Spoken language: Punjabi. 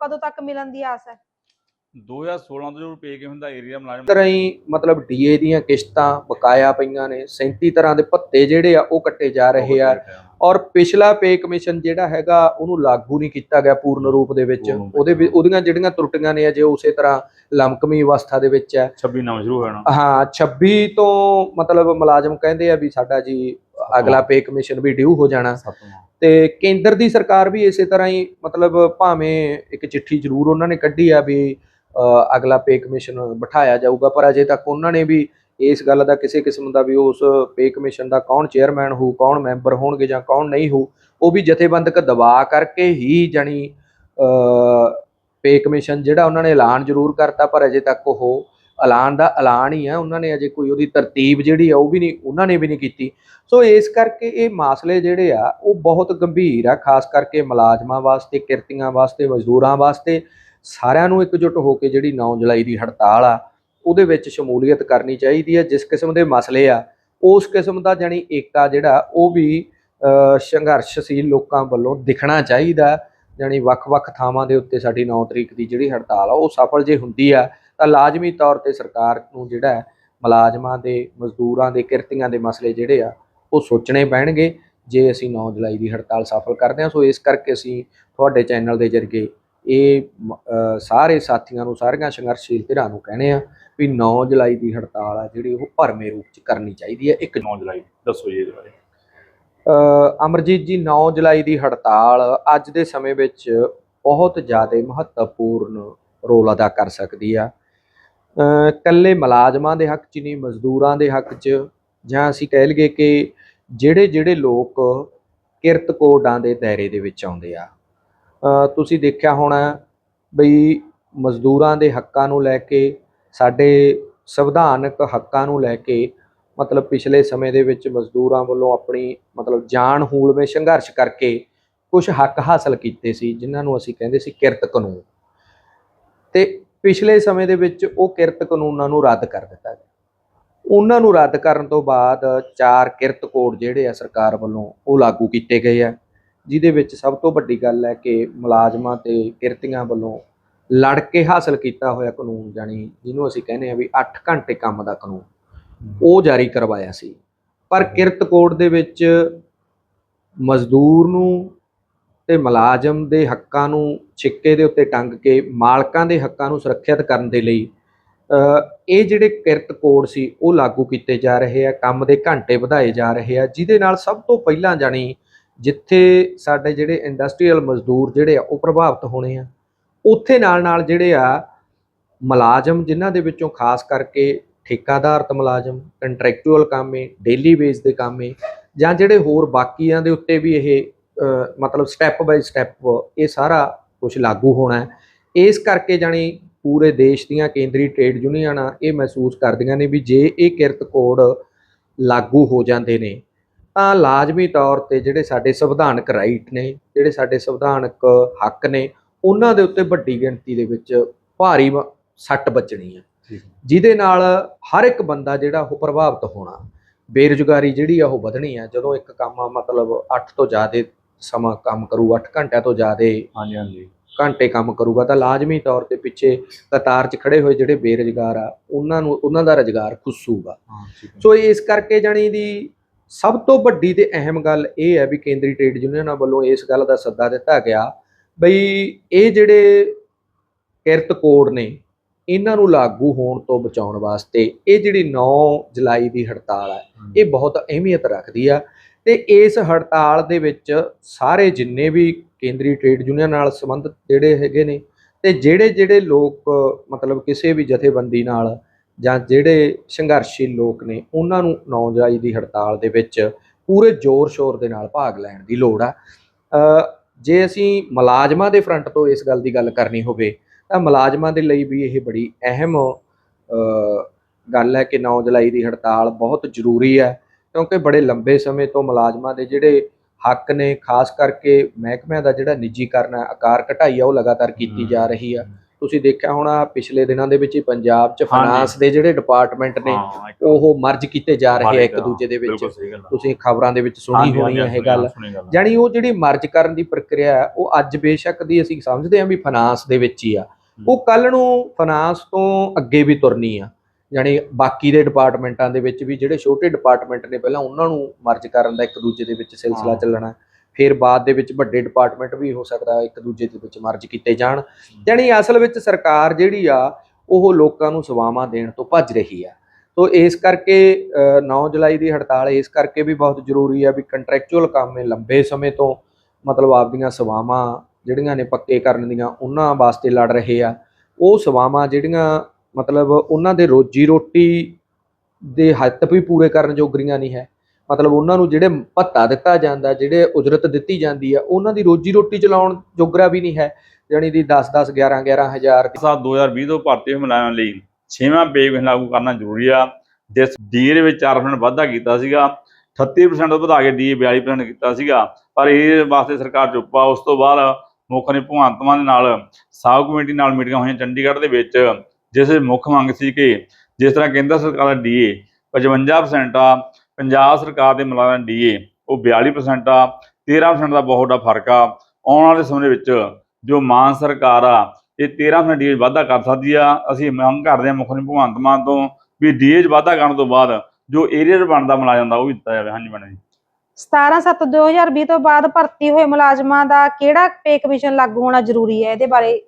ਕਦੋਂ ਤੱਕ ਮਿਲਣ ਦੀ ਆਸ ਹੈ? 2016 ਤੋਂ ਜੋ ਪੇ ਕੇ ਹੁੰਦਾ ਏਰੀਆ ਮੁਲਾਜ਼ਮ ਤਰ੍ਹਾਂ ਹੀ ਮਤਲਬ ਡੀਏ ਦੀਆਂ ਕਿਸ਼ਤਾਂ ਬਕਾਇਆ ਪਈਆਂ ਨੇ 37 ਤਰ੍ਹਾਂ ਦੇ ਭੱਤੇ ਜਿਹੜੇ ਆ ਉਹ ਕੱਟੇ ਜਾ ਰਹੇ ਆ। ਔਰ ਪਿਛਲਾ ਪੇ ਕਮਿਸ਼ਨ ਜਿਹੜਾ ਹੈਗਾ ਉਹਨੂੰ ਲਾਗੂ ਨਹੀਂ ਕੀਤਾ ਗਿਆ ਪੂਰਨ ਰੂਪ ਦੇ ਵਿੱਚ। ਉਹਦੇ ਉਹਦੀਆਂ ਜਿਹੜੀਆਂ ਤਰੁੱਟੀਆਂ ਨੇ ਅਜੇ ਉਸੇ ਤਰ੍ਹਾਂ ਲਮਕਮੀ ਅਵਸਥਾ ਦੇ ਵਿੱਚ ਹੈ। 26 ਨਾਮ ਸ਼ੁਰੂ ਹੋ ਜਾਣਾ ਹਾਂ 26 ਤੋਂ ਮਤਲਬ ਮੁਲਾਜ਼ਮ ਕਹਿੰਦੇ ਆ ਵੀ ਸਾਡਾ ਜੀ ਅਗਲਾ ਪੇ ਕਮਿਸ਼ਨ ਵੀ ਡਿਊ ਹੋ ਜਾਣਾ। ਤੇ ਕੇਂਦਰ ਦੀ ਸਰਕਾਰ ਵੀ ਇਸੇ ਤਰ੍ਹਾਂ ਹੀ ਮਤਲਬ ਭਾਵੇਂ ਇੱਕ ਚਿੱਠੀ ਜ਼ਰੂਰ ਉਹਨਾਂ ਨੇ ਕੱਢੀ ਆ ਵੀ ਅਗਲਾ ਪੇ ਕਮਿਸ਼ਨ ਬਿਠਾਇਆ ਜਾਊਗਾ, ਪਰ ਅਜੇ ਤੱਕ ਉਹਨਾਂ ਨੇ ਵੀ ਇਸ ਗੱਲ ਦਾ ਕਿਸੇ ਕਿਸਮ ਦਾ ਵੀ ਉਸ ਪੇ ਕਮਿਸ਼ਨ ਦਾ ਕੌਣ ਚੇਅਰਮੈਨ ਹੋਊ, ਕੌਣ ਮੈਂਬਰ ਹੋਣਗੇ ਜਾਂ ਕੌਣ ਨਹੀਂ ਹੋਊ, ਉਹ ਵੀ ਜਥੇਬੰਦਕ ਦਬਾਅ ਕਰਕੇ ਹੀ ਜਾਣੀ ਪੇ ਕਮਿਸ਼ਨ ਜਿਹੜਾ ਉਹਨਾਂ ਨੇ ਐਲਾਨ ਜ਼ਰੂਰ ਕਰਤਾ, ਪਰ ਅਜੇ ਤੱਕ ਉਹ ਐਲਾਨ ਦਾ ਐਲਾਨ ਹੀ ਆ ਉਹਨਾਂ ਨੇ ਅਜੇ ਕੋਈ ਉਹਦੀ ਤਰਤੀਬ ਜਿਹੜੀ ਆ ਉਹ ਵੀ ਨਹੀਂ ਉਹਨਾਂ ਨੇ ਵੀ ਨਹੀਂ ਕੀਤੀ। ਸੋ ਇਸ ਕਰਕੇ ਇਹ ਮਾਸਲੇ ਜਿਹੜੇ ਆ ਉਹ ਬਹੁਤ ਗੰਭੀਰ ਆ ਖਾਸ ਕਰਕੇ ਮੁਲਾਜ਼ਮਾਂ ਵਾਸਤੇ ਕਿਰਤੀਆਂ ਵਾਸਤੇ ਮਜ਼ਦੂਰਾਂ ਵਾਸਤੇ। ਸਾਰਿਆਂ ਨੂੰ ਇਕਜੁੱਟ ਹੋ ਕੇ ਜਿਹੜੀ 9 ਜੁਲਾਈ ਦੀ ਹੜਤਾਲ ਆ ਉਹਦੇ ਵਿੱਚ ਸ਼ਮੂਲੀਅਤ ਕਰਨੀ ਚਾਹੀਦੀ ਹੈ ਜਿਸ ਕਿਸਮ ਦੇ ਮਸਲੇ ਆ ਉਸ ਕਿਸਮ ਦਾ ਜਾਨੀ ਏਕਤਾ ਜਿਹੜਾ ਉਹ ਵੀ ਅ, ਸੰਘਰਸ਼ਸ਼ੀਲ ਲੋਕਾਂ ਵੱਲੋਂ ਦਿਖਣਾ ਚਾਹੀਦਾ। ਜਾਨੀ ਵੱਖ-ਵੱਖ ਥਾਵਾਂ ਦੇ ਉੱਤੇ ਸਾਡੀ 9 ਤਰੀਕ ਦੀ ਜਿਹੜੀ ਹੜਤਾਲ ਆ ਉਹ ਸਫਲ ਜੇ ਹੁੰਦੀ ਆ ਤਾਂ ਲਾਜ਼ਮੀ ਤੌਰ ਤੇ ਸਰਕਾਰ ਨੂੰ ਜਿਹੜਾ ਮੁਲਾਜ਼ਮਾਂ ਦੇ ਮਜ਼ਦੂਰਾਂ ਦੇ ਕਿਰਤੀਆਂ ਦੇ ਮਸਲੇ ਜਿਹੜੇ ਆ ਉਹ ਸੋਚਣੇ ਪੈਣਗੇ। ਜੇ ਅਸੀਂ 9 ਜੁਲਾਈ ਦੀ ਹੜਤਾਲ ਸਫਲ ਕਰਦੇ ਹਾਂ ਸੋ ਇਸ ਕਰਕੇ ਅਸੀਂ ਤੁਹਾਡੇ ਚੈਨਲ ਦੇ ਜ਼ਰੀਏ ਇਹ ਸਾਰੇ ਸਾਥੀਆਂ ਨੂੰ ਸਾਰੀਆਂ ਸੰਘਰਸ਼ੀਲ ਧਿਰਾਂ ਨੂੰ ਕਹਿੰਦੇ ਆ ਵੀ 9 ਜੁਲਾਈ ਦੀ ਹੜਤਾਲ ਆ ਜਿਹੜੀ ਉਹ ਭਰਮੇ ਰੂਪ ਚ ਕਰਨੀ ਚਾਹੀਦੀ ਹੈ। ਇੱਕ 9 ਜੁਲਾਈ ਦੱਸੋ ਜੀ ਇਹਦੇ ਬਾਰੇ। ਅ, ਅਮਰਜੀਤ ਜੀ 9 ਜੁਲਾਈ ਦੀ ਹੜਤਾਲ ਅੱਜ ਦੇ ਸਮੇਂ ਵਿੱਚ ਬਹੁਤ ਜ਼ਿਆਦਾ ਮਹੱਤਵਪੂਰਨ ਰੋਲ ਅਦਾ ਕਰ ਸਕਦੀ ਆ। ਅ, ਇਕੱਲੇ ਮੁਲਾਜ਼ਮਾਂ ਦੇ ਹੱਕ 'ਚ ਨਹੀਂ ਮਜ਼ਦੂਰਾਂ ਦੇ ਹੱਕ 'ਚ। ਜਾਂ ਅਸੀਂ ਕਹਿ ਲਈਏ ਕਿ ਜਿਹੜੇ ਜਿਹੜੇ ਲੋਕ ਕਿਰਤ ਕੋਡਾਂ ਦੇ ਦਾਇਰੇ ਦੇ ਵਿੱਚ ਆਉਂਦੇ ਆ। ਤੁਸੀਂ ਦੇਖਿਆ ਹੋਣਾ ਬਈ ਮਜ਼ਦੂਰਾਂ ਦੇ ਹੱਕਾਂ ਨੂੰ ਲੈ ਕੇ ਸਾਡੇ ਸੰਵਿਧਾਨਕ ਹੱਕਾਂ ਨੂੰ ਲੈ ਕੇ ਮਤਲਬ ਪਿਛਲੇ ਸਮੇਂ ਦੇ ਵਿੱਚ ਮਜ਼ਦੂਰਾਂ ਵੱਲੋਂ ਆਪਣੀ ਮਤਲਬ ਜਾਨ ਹੂਲਵੇਂ ਸੰਘਰਸ਼ ਕਰਕੇ ਕੁਝ ਹੱਕ ਹਾਸਲ ਕੀਤੇ ਸੀ ਜਿਨ੍ਹਾਂ ਨੂੰ ਅਸੀਂ ਕਹਿੰਦੇ ਸੀ ਕਿਰਤ ਕਾਨੂੰਨ। ਤੇ ਪਿਛਲੇ ਸਮੇਂ ਦੇ ਵਿੱਚ ਉਹ ਕਿਰਤ ਕਾਨੂੰਨਾਂ ਨੂੰ ਰੱਦ ਕਰ ਦਿੱਤਾ ਗਿਆ। ਉਹਨਾਂ ਨੂੰ ਰੱਦ ਕਰਨ ਤੋਂ ਬਾਅਦ ਚਾਰ ਕਿਰਤ ਕੋਡ ਜਿਹੜੇ ਆ ਸਰਕਾਰ ਵੱਲੋਂ ਉਹ ਲਾਗੂ ਕੀਤੇ ਗਏ ਆ, ਜਿਹਦੇ ਵਿੱਚ ਸਭ ਤੋਂ ਵੱਡੀ ਗੱਲ ਹੈ ਕਿ ਮੁਲਾਜ਼ਮਾਂ ਤੇ ਕਿਰਤੀਆਂ ਵੱਲੋਂ ਲੜ ਕੇ ਹਾਸਲ ਕੀਤਾ ਹੋਇਆ ਕਾਨੂੰਨ ਜਾਨੀ ਜਿਹਨੂੰ ਅਸੀਂ ਕਹਿੰਦੇ ਆ ਵੀ 8 ਘੰਟੇ ਕੰਮ ਦਾ ਕਾਨੂੰਨ, ਉਹ ਜਾਰੀ ਕਰਵਾਇਆ ਸੀ। ਪਰ ਕਿਰਤ ਕੋਡ ਦੇ ਵਿੱਚ ਮਜ਼ਦੂਰ ਨੂੰ ਤੇ ਮੁਲਾਜ਼ਮ ਦੇ ਹੱਕਾਂ ਨੂੰ ਛਿੱਕੇ ਦੇ ਉੱਤੇ ਟੰਗ ਕੇ ਮਾਲਕਾਂ ਦੇ ਹੱਕਾਂ ਨੂੰ ਸੁਰੱਖਿਅਤ ਕਰਨ ਦੇ ਲਈ ਇਹ ਜਿਹੜੇ ਕਿਰਤ ਕੋਡ ਸੀ, ਉਹ ਲਾਗੂ ਕੀਤੇ ਜਾ ਰਹੇ ਆ, ਕੰਮ ਦੇ ਘੰਟੇ ਵਧਾਏ ਜਾ ਰਹੇ ਆ, ਜਿਹਦੇ ਨਾਲ ਸਭ ਤੋਂ ਪਹਿਲਾਂ ਜਾਣੀ ਜਿੱਥੇ ਸਾਡੇ ਜਿਹੜੇ ਇੰਡਸਟਰੀਅਲ ਮਜ਼ਦੂਰ ਜਿਹੜੇ ਆ, ਉਹ ਪ੍ਰਭਾਵਿਤ ਹੋਣੇ ਆ। ਉੱਥੇ ਨਾਲ ਨਾਲ ਜਿਹੜੇ ਆ, ਮੁਲਾਜ਼ਮ ਜਿਨ੍ਹਾਂ ਦੇ ਵਿੱਚੋਂ ਖਾਸ ਕਰਕੇ ਠੇਕਾਦਾਰਤ ਮੁਲਾਜ਼ਮ ਕੰਟਰੈਕਚੁਅਲ ਕੰਮ ਏ ਡੇਲੀ ਬੇਸ ਦੇ ਕੰਮ ਏ, ਜਾਂ ਜਿਹੜੇ ਹੋਰ ਬਾਕੀਆਂ ਦੇ ਉੱਤੇ ਵੀ ਇਹ ਮਤਲਬ ਸਟੈਪ ਬਾਈ ਸਟੈਪ ਇਹ ਸਾਰਾ ਕੁਝ ਲਾਗੂ ਹੋਣਾ ਹੈ। ਇਸ ਕਰਕੇ ਜਾਣੀ ਪੂਰੇ ਦੇਸ਼ ਦੀਆਂ ਕੇਂਦਰੀ ਟ੍ਰੇਡ ਯੂਨੀਅਨਾਂ ਇਹ ਮਹਿਸੂਸ ਕਰਦੀਆਂ ਨੇ ਵੀ ਜੇ ਇਹ ਕਿਰਤ ਕੋਡ ਲਾਗੂ ਹੋ ਜਾਂਦੇ ਨੇ ਤਾਂ ਲਾਜ਼ਮੀ ਤੌਰ ਤੇ ਜਿਹੜੇ ਸਾਡੇ ਸੰਵਿਧਾਨਕ ਰਾਈਟ ਨੇ ਜਿਹੜੇ ਸਾਡੇ ਸੰਵਿਧਾਨਕ ਹੱਕ ਨੇ ਉਹਨਾਂ ਦੇ ਉੱਤੇ ਵੱਡੀ ਗਿਣਤੀ ਦੇ ਵਿੱਚ ਭਾਰੀ ਸੱਟ ਵੱਜਣੀ ਹੈ ਜਿਹਦੇ ਨਾਲ ਹਰ ਇੱਕ ਬੰਦਾ ਜਿਹੜਾ ਉਹ ਪ੍ਰਭਾਵਿਤ ਹੋਣਾ ਬੇਰੁਜ਼ਗਾਰੀ ਜਿਹੜੀ ਆ ਉਹ ਵਧਣੀ ਆ ਜਦੋਂ ਇੱਕ ਕੰਮ ਮਤਲਬ 8 ਤੋਂ ਜ਼ਿਆਦਾ ਸਮਾਂ ਕੰਮ ਕਰੂ 8 ਘੰਟਿਆਂ ਤੋਂ ਜ਼ਿਆਦਾ ਹਾਂਜੀ ਹਾਂਜੀ। ਘੰਟੇ ਕੰਮ ਕਰੂਗਾ ਤਾਂ ਲਾਜ਼ਮੀ ਤੌਰ ਤੇ ਪਿੱਛੇ ਕਤਾਰ 'ਚ ਖੜੇ ਹੋਏ ਜਿਹੜੇ ਬੇਰੁਜ਼ਗਾਰ ਆ ਉਹਨਾਂ ਨੂੰ ਉਹਨਾਂ ਦਾ ਰੁਜ਼ਗਾਰ ਖੁੱਸੂਗਾ। ਸੋ ਇਸ ਕਰਕੇ ਜਾਣੀ ਦੀ ਸਭ ਤੋਂ ਵੱਡੀ ਤੇ ਅਹਿਮ ਗੱਲ ਇਹ ਹੈ ਵੀ ਕੇਂਦਰੀ ਟ੍ਰੇਡ ਯੂਨੀਅਨਾਂ ਵੱਲੋਂ ਇਸ ਗੱਲ ਦਾ ਸੱਦਾ ਦਿੱਤਾ ਗਿਆ ਬਈ ਇਹ ਜਿਹੜੇ ਕਿਰਤ ਕੋਡ ਨੇ ਇਹਨਾਂ ਨੂੰ ਲਾਗੂ ਹੋਣ ਤੋਂ ਬਚਾਉਣ ਵਾਸਤੇ ਇਹ ਜਿਹੜੀ 9 ਜੁਲਾਈ ਦੀ ਹੜਤਾਲ ਹੈ ਇਹ ਬਹੁਤ ਅਹਿਮੀਅਤ ਰੱਖਦੀ ਆ। ਤੇ ਇਸ ਹੜਤਾਲ ਦੇ ਵਿੱਚ ਸਾਰੇ ਜਿੰਨੇ ਵੀ ਕੇਂਦਰੀ ਟ੍ਰੇਡ ਯੂਨੀਅਨ ਨਾਲ ਸੰਬੰਧਿਤ ਜਿਹੜੇ ਹੈਗੇ ਨੇ ਤੇ ਜਿਹੜੇ ਜਿਹੜੇ ਲੋਕ, ਮਤਲਬ ਕਿਸੇ ਵੀ ਜਥੇਬੰਦੀ ਨਾਲ ਜਾਂ ਜਿਹੜੇ ਸੰਘਰਸ਼ੀ ਲੋਕ ਨੇ, ਉਹਨਾਂ ਨੂੰ 9 ਦੀ ਹੜਤਾਲ ਦੇ ਵਿੱਚ ਪੂਰੇ ਜ਼ੋਰ ਸ਼ੋਰ ਦੇ ਨਾਲ ਭਾਗ ਲੈਣ ਦੀ ਲੋੜ ਆ। ਜੇ ਅਸੀਂ ਮੁਲਾਜ਼ਮਾਂ ਦੇ ਫਰੰਟ ਤੋਂ ਇਸ ਗੱਲ ਦੀ ਗੱਲ ਕਰਨੀ ਹੋਵੇ, ਤਾਂ ਮੁਲਾਜ਼ਮਾਂ ਦੇ ਲਈ ਵੀ ਇਹ ਬੜੀ ਅਹਿਮ ਗੱਲ ਹੈ ਕਿ 9 ਜੁਲਾਈ ਦੀ ਹੜਤਾਲ ਬਹੁਤ ਜ਼ਰੂਰੀ ਹੈ। ਕਿਉਂਕਿ ਬੜੇ ਲੰਬੇ ਸਮੇਂ ਤੋਂ ਮੁਲਾਜ਼ਮਾਂ ਦੇ ਜਿਹੜੇ ਹੱਕ ਨੇ ਖਾਸ ਕਰਕੇ ਮਹਿਕਮਿਆਂ ਦਾ ਜਿਹੜਾ ਨਿੱਜੀਕਰਨ ਹੈ ਆਕਾਰ ਘਟਾਈ ਆ ਉਹ ਲਗਾਤਾਰ ਕੀਤੀ। ਜਾ ਰਹੀ ਆ ਤੁਸੀਂ ਦੇਖਿਆ ਹੋਣਾ ਪਿਛਲੇ ਦਿਨਾਂ ਦੇ ਵਿੱਚ ਹੀ ਪੰਜਾਬ 'ਚ ਫਾਈਨਾਂਸ ਦੇ ਜਿਹੜੇ ਡਿਪਾਰਟਮੈਂਟ ਨੇ ਉਹ ਮਰਜ ਕੀਤੇ ਜਾ ਰਹੇ ਆ ਇੱਕ। ਦੂਜੇ ਦੇ ਵਿੱਚ। ਤੁਸੀਂ ਖਬਰਾਂ ਦੇ ਵਿੱਚ ਸੁਣੀ ਹੋਣੀ ਹੈ ਇਹ ਗੱਲ। ਜਾਣੀ ਉਹ ਜਿਹੜੀ ਮਰਜ ਕਰਨ ਦੀ ਪ੍ਰਕਿਰਿਆ ਹੈ, ਉਹ ਅੱਜ ਬੇਸ਼ੱਕ ਦੀ ਅਸੀਂ ਸਮਝਦੇ ਹਾਂ ਵੀ ਫਾਈਨਾਂਸ ਦੇ ਵਿੱਚ ਹੀ ਆ ਉਹ ਕੱਲ ਨੂੰ ਫਾਈਨਾਂਸ ਤੋਂ ਅੱਗੇ ਵੀ ਤੁਰਨੀ ਆ ਜਾਣੀ ਬਾਕੀ ਦੇ ਡਿਪਾਰਟਮੈਂਟਾਂ ਦੇ ਵਿੱਚ ਵੀ ਜਿਹੜੇ ਛੋਟੇ ਡਿਪਾਰਟਮੈਂਟ ਨੇ ਪਹਿਲਾਂ ਉਹਨਾਂ ਨੂੰ ਮਰਜ ਕਰਨ ਦਾ ਇੱਕ ਦੂਜੇ ਦੇ ਵਿੱਚ ਸਿਲਸਿਲਾ। ਚੱਲਣਾ ਫਿਰ ਬਾਅਦ ਦੇ ਵਿੱਚ ਵੱਡੇ ਡਿਪਾਰਟਮੈਂਟ ਵੀ ਹੋ ਸਕਦਾ ਇੱਕ ਦੂਜੇ ਦੇ ਵਿੱਚ ਮਰਜ ਕੀਤੇ ਜਾਣ। ਜਾਣੀ ਅਸਲ ਵਿੱਚ ਸਰਕਾਰ ਜਿਹੜੀ ਆ ਉਹ ਲੋਕਾਂ ਨੂੰ ਸੇਵਾਵਾਂ ਦੇਣ ਤੋਂ ਭੱਜ ਰਹੀ ਆ। ਤੋ ਇਸ ਕਰਕੇ ਅ, 9 ਜੁਲਾਈ ਦੀ ਹੜਤਾਲ ਇਸ ਕਰਕੇ ਵੀ ਬਹੁਤ ਜ਼ਰੂਰੀ ਆ ਵੀ ਕੰਟਰੈਕਚੁਅਲ ਕੰਮ ਇਹ ਲੰਬੇ ਸਮੇਂ ਤੋਂ ਮਤਲਬ ਆਪਦੀਆਂ ਸੇਵਾਵਾਂ ਜਿਹੜੀਆਂ ਨੇ ਪੱਕੇ ਕਰਨ ਦੀਆਂ ਉਹਨਾਂ ਵਾਸਤੇ ਲੜ ਰਹੇ ਆ। ਉਹ ਸੇਵਾਵਾਂ ਜਿਹੜੀਆਂ ਮਤਲਬ ਉਹਨਾਂ ਦੇ ਰੋਜੀ ਰੋਟੀ ਦੇ ਹੱਥ ਵੀ ਪੂਰੇ ਕਰਨ ਜੋਗਰੀਆਂ ਨਹੀਂ ਹੈ। ਮਤਲਬ ਉਹਨਾਂ ਨੂੰ ਜਿਹੜੇ ਭੱਤਾ ਦਿੱਤਾ ਜਾਂਦਾ, ਜਿਹੜੇ ਉਜਰਤ ਦਿੱਤੀ ਜਾਂਦੀ ਆ, ਉਹਨਾਂ ਦੀ ਰੋਜੀ ਰੋਟੀ ਚਲਾਉਣ ਜੋਗਰਾ ਵੀ ਨਹੀਂ ਹੈ। ਜਾਣੀ ਦੀ 10 10 11 11 ਹਜ਼ਾਰ ਦੀ ਸਾਲ 2020 ਤੋਂ ਭਰਤੀ ਹੋਏ ਲਈ ਛੇਵਾਂ ਪੇ ਲਾਗੂ ਕਰਨਾ ਜ਼ਰੂਰੀ ਆ। ਜਿਸ ਡੀ ਦੇ ਵਿੱਚ 4% ਵਾਧਾ ਕੀਤਾ ਸੀਗਾ 38% ਵਧਾ ਕੇ ਡੀ 42% ਕੀਤਾ ਸੀਗਾ। ਪਰ ਇਹ ਵਾਸਤੇ ਸਰਕਾਰ ਚੁੱਪ ਆ। ਉਸ ਤੋਂ ਬਾਅਦ ਮੁੱਖ ਨੇ ਭਗਵੰਤ ਮਾਨ ਦੇ ਨਾਲ ਸਾਬ ਕਮੇਟੀ ਨਾਲ ਮੀਟਿੰਗਾਂ ਹੋਈਆਂ ਚੰਡੀਗੜ੍ਹ ਦੇ ਵਿੱਚ। ਜਿਸ ਵਿੱਚ ਮੁੱਖ ਮੰਗ ਸੀ ਕਿ ਜਿਸ ਤਰ੍ਹਾਂ ਕੇਂਦਰ ਸਰਕਾਰ ਦਾ ਡੀਏ 55% ਆ, ਪੰਜਾਬ ਸਰਕਾਰ ਦੇ ਮੁਲਾਜ਼ਮਾਂ ਦਾ ਡੀਏ ਉਹ 42% ਆ 13% ਦਾ ਬਹੁਤ ਵੱਡਾ ਫ਼ਰਕ ਆ। ਆਉਣ ਵਾਲੇ ਸਮੇਂ ਵਿੱਚ ਜੋ ਮਾਨ ਸਰਕਾਰ ਆ, ਇਹ 13% ਡੀਏ ਵਾਧਾ ਕਰ ਸਕਦੀ ਆ। ਅਸੀਂ ਮੰਗ ਕਰਦੇ ਹਾਂ ਮੁੱਖ ਮੰਤਰੀ ਭਗਵੰਤ ਮਾਨ ਤੋਂ ਵੀ ਡੀਏ 'ਚ ਵਾਧਾ ਕਰਨ ਤੋਂ ਬਾਅਦ ਜੋ ਏਰੀਅਰ ਬਣਦਾ ਮੁਲਾਜ਼ਮ ਦਾ ਉਹ ਵੀ ਦਿੱਤਾ ਜਾਵੇ। ਹਾਂਜੀ ਮੈਡਮ ਜੀ। 17/7/2020 ਤੋਂ ਬਾਅਦ ਭਰਤੀ ਹੋਏ ਮੁਲਾਜ਼ਮਾਂ ਦਾ ਕਿਹੜਾ ਪੇ ਕਮਿਸ਼ਨ ਲਾਗੂ ਹੋਣਾ ਜ਼ਰੂਰੀ ਹੈ? ਇਹਦੇ ਬਾਰੇ